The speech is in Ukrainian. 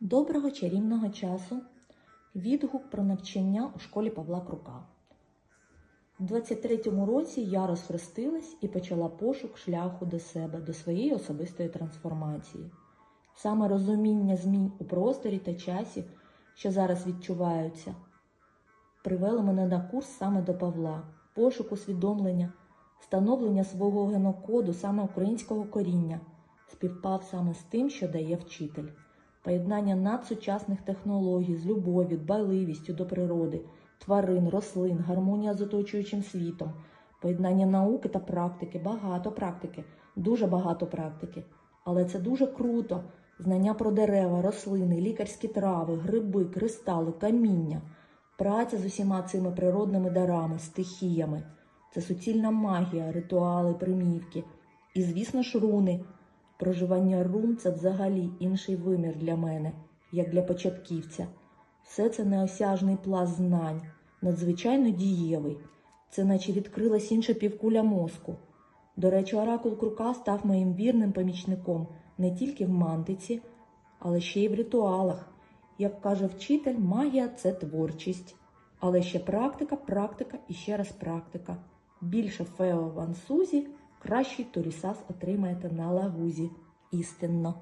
Доброго чарівного часу. Відгук про навчання у школі Павла Крука. У 23-му році я розхрестилась і почала пошук шляху до себе, до своєї особистої трансформації. Саме розуміння змін у просторі та часі, що зараз відчуваються, привело мене на курс саме до Павла, пошук усвідомлення, становлення свого генокоду, саме українського коріння, співпав саме з тим, що дає вчитель. Поєднання надсучасних технологій з любов'ю, дбайливістю до природи, тварин, рослин, гармонія з оточуючим світом, поєднання науки та практики, багато практики, дуже багато практики. Але це дуже круто. Знання про дерева, рослини, лікарські трави, гриби, кристали, каміння, праця з усіма цими природними дарами, стихіями. Це суцільна магія, ритуали, примівки. І, звісно ж, руни. Проживання рун це взагалі інший вимір для мене, як для початківця. Все це неосяжний пласт знань, надзвичайно дієвий. Це наче відкрилась інша півкуля мозку. До речі, оракул Крука став моїм вірним помічником не тільки в мантиці, але ще й в ритуалах. Як каже вчитель, магія це творчість. Але ще практика, практика і ще раз практика. Більше Фео Ван Сузі, кращий Торісас отримаєте на лагузі. Істинно.